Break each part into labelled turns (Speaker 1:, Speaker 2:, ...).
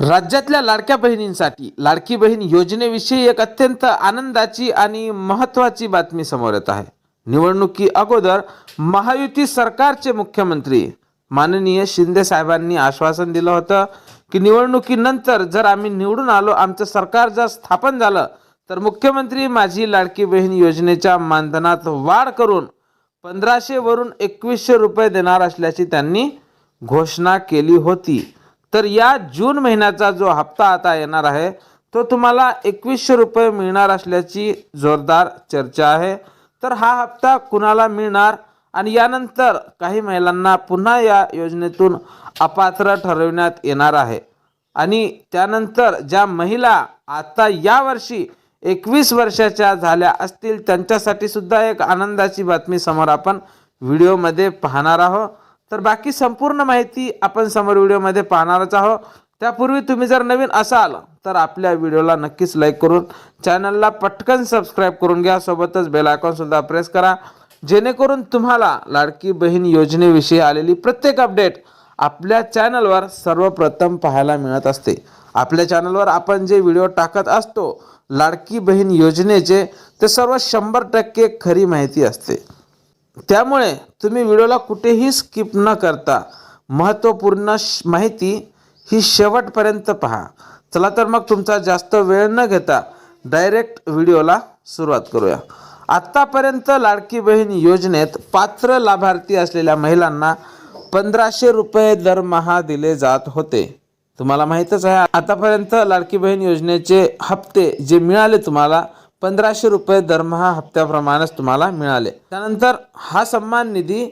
Speaker 1: राज्यातल्या लाडक्या बहिणींसाठी लाडकी बहीण योजनेविषयी एक अत्यंत आनंदाची आणि महत्त्वाची बातमी समोर येत आहे. निवडणुकी अगोदर महायुती सरकारचे मुख्यमंत्री माननीय शिंदे साहेबांनी आश्वासन दिलं होतं की निवडणुकीनंतर जर आम्ही निवडून आलो आमचं सरकार जर स्थापन झालं तर मुख्यमंत्री माझी लाडकी बहीण योजनेच्या मानधनात वाढ करून पंधराशे वरून एकवीसशे रुपये देणार असल्याची त्यांनी घोषणा केली होती. तर या जून महिन्याचा जो हप्ता आता येणार आहे तो तुम्हाला एकवीसशे रुपये मिळणार असल्याची जोरदार चर्चा आहे. तर हा हप्ता कुणाला मिळणार आणि यानंतर काही महिलांना पुन्हा या योजनेतून अपात्र ठरविण्यात येणार आहे. आणि त्यानंतर ज्या महिला आता यावर्षी एकवीस वर्षाच्या झाल्या असतील त्यांच्यासाठी सुद्धा एक आनंदाची बातमी समोर आपण व्हिडिओमध्ये पाहणार आहोत. तर बाकी संपूर्ण माहिती आपण समोर व्हिडिओमध्ये पाहणारच आहोत. त्यापूर्वी तुम्ही जर नवीन असाल तर आपल्या व्हिडिओला नक्कीच लाईक करून चॅनलला पटकन सबस्क्राईब करून घ्या. सोबतच बेल आयकॉनसुद्धा प्रेस करा. जेणेकरून तुम्हाला लाडकी बहीण योजनेविषयी आलेली प्रत्येक अपडेट आपल्या चॅनलवर सर्वप्रथम पाहायला मिळत असते. आपल्या चॅनलवर आपण जे व्हिडिओ टाकत असतो लाडकी बहीण योजनेचे ते सर्व शंभर टक्के खरी माहिती असते. त्यामुळे तुम्ही व्हिडिओला कुठेही स्किप न करता महत्त्वपूर्ण माहिती ही शेवटपर्यंत पहा. चला तर मग तुमचा जास्त वेळ न घेता डायरेक्ट व्हिडिओला सुरुवात करूया. आत्तापर्यंत लाडकी बहीण योजनेत पात्र लाभार्थी असलेल्या महिलांना पंधराशे रुपये दरमहा दिले जात होते. तुम्हाला माहीतच आहे आतापर्यंत लाडकी बहीण योजनेचे हप्ते जे मिळाले तुम्हाला पंधराशे रुपये दरमहा हप्त्याप्रमाणेच तुम्हाला मिळाले. त्यानंतर हा सन्मान निधी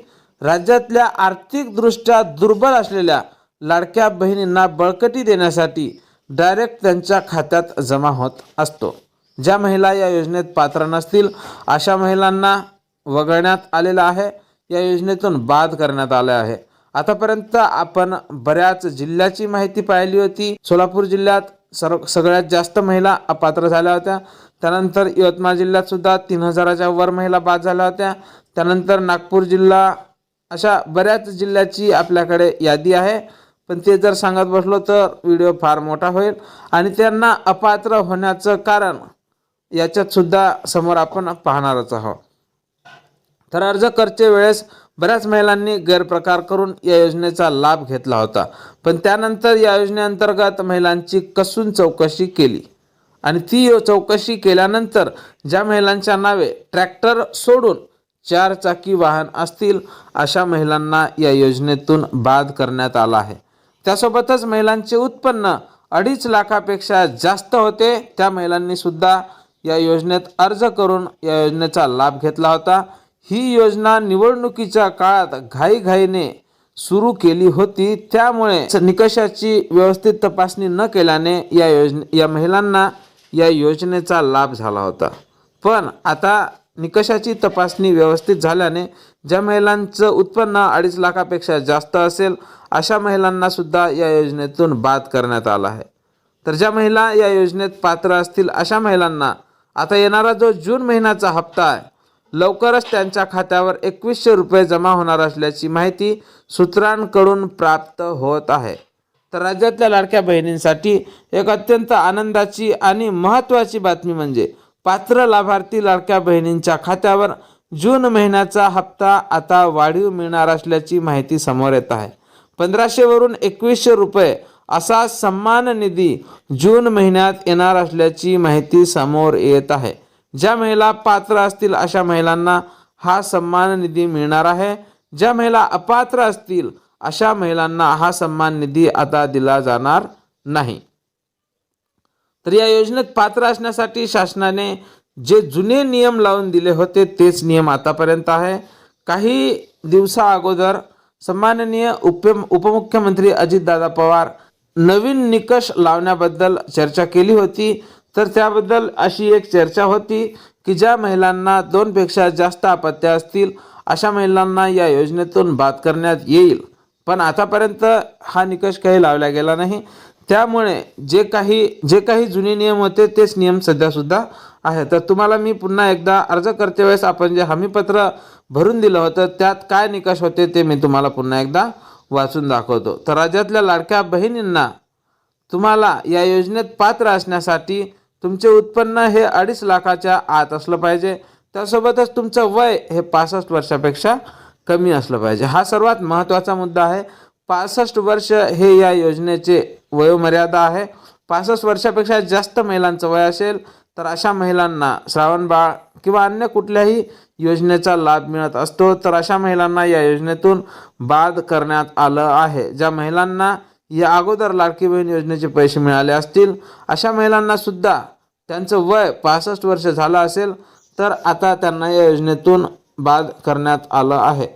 Speaker 1: राज्यातल्या आर्थिकदृष्ट्या दुर्बल असलेल्या लाडक्या बहिणींना बळकटी देण्यासाठी डायरेक्ट त्यांच्या खात्यात जमा होत असतो. ज्या महिला या योजनेत पात्र नसतील अशा महिलांना वगळण्यात आलेलं आहे. या योजनेतून बाद करण्यात आले आहे. आतापर्यंत आपण बऱ्याच जिल्ह्याची माहिती पाहिली होती. सोलापूर जिल्ह्यात सर्व सगळ्यात जास्त महिला अपात्र झाल्या होत्या. त्यानंतर यवतमाळ जिल्ह्यात सुद्धा तीन हजाराच्या वर महिला बाद झाल्या होत्या. त्यानंतर नागपूर जिल्हा अशा बऱ्याच जिल्ह्याची आपल्याकडे यादी आहे. पण ते जर सांगत बसलो तर व्हिडिओ फार मोठा होईल आणि त्यांना अपात्र होण्याचं कारण याच्यात सुद्धा समोर आपण पाहणारच आहोत. तर अर्ज करते वेळेस बऱ्याच महिलांनी गैरप्रकार करून या योजनेचा लाभ घेतला होता. पण त्यानंतर या योजनेअंतर्गत महिलांची कसून चौकशी केली? आणि ती चौकशी केल्यानंतर ज्या महिलांच्या नावे ट्रॅक्टर सोडून चार चाकी वाहन असतील अशा महिलांना या योजनेतून बाद करण्यात आला आहे. त्यासोबतच महिलांचे उत्पन्न अडीच लाखापेक्षा जास्त होते. त्या महिलांनी सुद्धा या योजनेत अर्ज करून या योजनेचा लाभ घेतला होता. ही योजना निवडणुकीच्या काळात घाईघाईने सुरू केली होती. त्यामुळे निकषाची व्यवस्थित तपासणी न केल्याने या योजने या महिलांना या योजनेचा लाभ झाला होता. पण आता निकषाची तपासणी व्यवस्थित झाल्याने ज्या महिलांचं उत्पन्न अडीच लाखापेक्षा जास्त असेल अशा महिलांनासुद्धा या योजनेतून बाद करण्यात आला आहे. तर ज्या महिला या योजनेत पात्र असतील अशा महिलांना आता येणारा जो जून महिन्याचा हप्ता आहे लवकरच त्यांच्या खात्यावर एकवीसशे रुपये जमा होणार असल्याची माहिती सूत्रांकडून प्राप्त होत आहे. तर राज्यातल्या लाडक्या बहिणींसाठी एक अत्यंत आनंदाची आणि महत्त्वाची बातमी म्हणजे पात्र लाभार्थी लाडक्या बहिणींच्या खात्यावर जून महिन्याचा हप्ता आता वाढीव मिळणार असल्याची माहिती समोर येत आहे. पंधराशेवरून एकवीसशे रुपये असा सन्मान निधी जून महिन्यात येणार असल्याची माहिती समोर येत आहे. ज्या महिला पात्र असतील अशा महिलांना हा सन्मान निधी मिळणार आहे. ज्या महिला अपात्र असतील अशा महिलांना हा सन्मान निधी आता दिला जाणार नाही. तर या योजनेत पात्र असण्यासाठी शासनाने जे जुने नियम लावून दिले होते तेच नियम आतापर्यंत आहे. काही दिवसा अगोदर सन्माननीय उप उपमुख्यमंत्री अजितदादा पवार नवीन निकष लावण्याबद्दल चर्चा केली होती. तर त्याबद्दल अशी एक चर्चा होती की ज्या महिलांना दोनपेक्षा जास्त अपत्या असतील अशा महिलांना या योजनेतून बाद करण्यात येईल. पण आतापर्यंत हा निकष काही लावला गेला नाही. त्यामुळे जे काही जे काही जुने नियम होते तेच नियम सध्यासुद्धा आहे तर तुम्हाला मी पुन्हा एकदा अर्ज करते वेळेस आपण जे हमीपत्र भरून दिलं होतं त्यात काय निकष होते ते मी तुम्हाला पुन्हा एकदा वाचून दाखवतो. तर राज्यातल्या लाडक्या बहिणींना तुम्हाला या योजनेत पात्र असण्यासाठी तुमचे उत्पन्न हे अडीच लाखाच्या आत असलं पाहिजे. त्यासोबतच तुमचं वय हे पासष्ट वर्षापेक्षा कमी असलं पाहिजे. हा सर्वात महत्त्वाचा मुद्दा आहे. पासष्ट वर्ष हे या योजनेचे वयोमर्यादा आहे. पासष्ट वर्षापेक्षा जास्त महिलांचं वय असेल तर अशा महिलांना श्रावणबाळ किंवा अन्य कुठल्याही योजनेचा लाभ मिळत असतो तर अशा महिलांना या योजनेतून बाद करण्यात आलं आहे. ज्या महिलांना या अगोदर लाडकी बहीण योजनेचे पैसे मिळाले असतील अशा महिलांना सुद्धा त्यांचं वय पासष्ट वर्ष झालं असेल तर आता त्यांना या योजनेतून बाद करण्यात आलं आहे.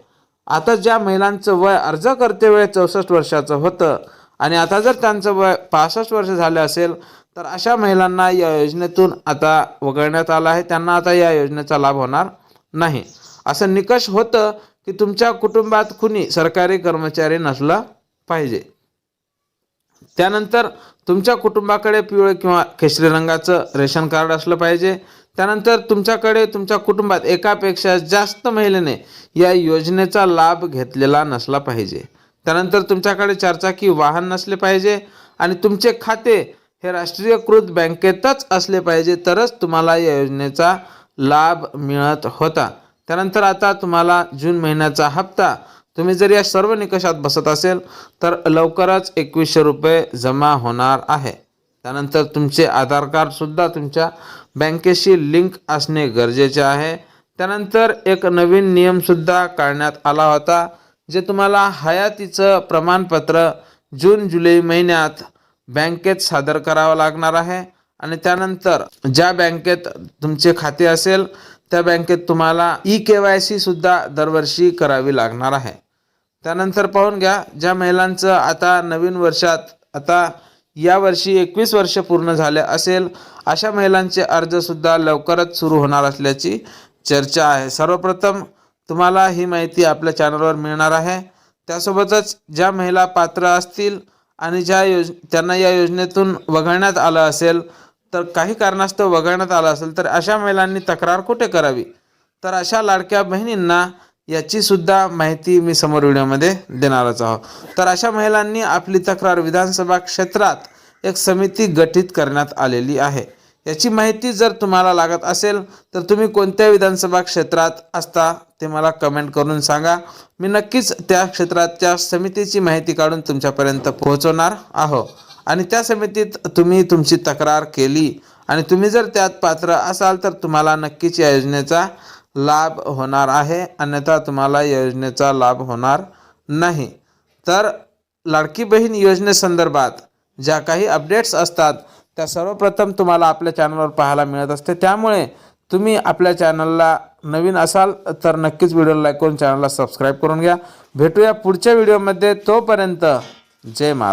Speaker 1: आता ज्या महिलांचं वय अर्ज करते वेळ चौसष्ट वर्षाचं होतं आणि आता जर त्यांचं वय पासष्ट वर्ष झालं असेल तर अशा महिलांना या योजनेतून आता वगळण्यात आलं आहे. त्यांना आता या योजनेचा लाभ होणार नाही. असं निकष होतं की तुमच्या कुटुंबात कुणी सरकारी कर्मचारी नसला पाहिजे. त्यानंतर तुमच्या कुटुंबाकडे पिवळे किंवा केशरी रंगाचं रेशन कार्ड असलं पाहिजे. त्यानंतर तुमच्याकडे तुमच्या कुटुंबात एकापेक्षा जास्त महिलेने या योजनेचा लाभ घेतलेला नसला पाहिजे. त्यानंतर तुमच्याकडे चारचाकी वाहन नसले पाहिजे आणि तुमचे खाते हे राष्ट्रीयकृत बँकेतच असले पाहिजे तरच तुम्हाला या योजनेचा लाभ मिळत होता. त्यानंतर आता तुम्हाला जून महिन्याचा हप्ता. तुम्ही जर या सर्व निकषात बसत असेल तर लवकरच एकवीसशे रुपये जमा होणार आहे. त्यानंतर तुमचे आधार कार्डसुद्धा तुमच्या बँकेशी लिंक असणे गरजेचे आहे. त्यानंतर एक नवीन नियमसुद्धा काढण्यात आला होता जे तुम्हाला हयातीचं प्रमाणपत्र जून जुलै महिन्यात बँकेत सादर करावं लागणार आहे आणि त्यानंतर ज्या बँकेत तुमचे खाते असेल त्या बँकेत तुम्हाला ई के वाय सी सुद्धा दरवर्षी करावी लागणार आहे. त्यानंतर पाहून घ्या ज्या महिलांचं आता नवीन वर्षात आता यावर्षी एकवीस वर्ष पूर्ण झाले असेल. अशा महिलांचे अर्जसुद्धा लवकरच सुरू होणार असल्याची चर्चा आहे. सर्वप्रथम तुम्हाला ही माहिती आपल्या चॅनलवर मिळणार आहे. त्यासोबतच ज्या महिला पात्र असतील आणि ज्या योज त्यांना या योजनेतून वगळण्यात आलं असेल तर काही कारणास्तव वगळण्यात आलं असेल तर अशा महिलांनी तक्रार कुठे करावी? तर अशा लाडक्या बहिणींना याची सुद्धा माहिती मी समोर व्हिडिओमध्ये देणारच आहोत. तर अशा महिलांनी आपली तक्रार विधानसभा क्षेत्रात एक समिती गठीत करण्यात आलेली आहे. याची माहिती जर तुम्हाला लागत असेल तर तुम्ही कोणत्या विधानसभा क्षेत्रात असता ते मला कमेंट करून सांगा. मी नक्कीच त्या क्षेत्राच्या समितीची माहिती काढून तुमच्यापर्यंत पोहोचवणार आहो. आणि त्या समितीत तुम्ही तुमची तक्रार केली आणि तुम्ही जर त्यात पात्र असाल तर तुम्हाला नक्कीच या योजनेचा लाभ होणार आहे अन्यथा तुम्हाला या योजनेचा लाभ होणार नाही. तर लाडकी बहीण योजनेसंदर्भात ज्या काही अपडेट्स असतात त्या सर्वप्रथम तुम्हाला आपल्या चॅनलवर पाहायला मिळत असते. त्यामुळे तुम्ही आपल्या चॅनलला नवीन असाल तर नक्कीच व्हिडिओला लाईक करून चॅनलला सबस्क्राईब करून घ्या. भेटूया पुढच्या व्हिडिओमध्ये तोपर्यंत जय महाराज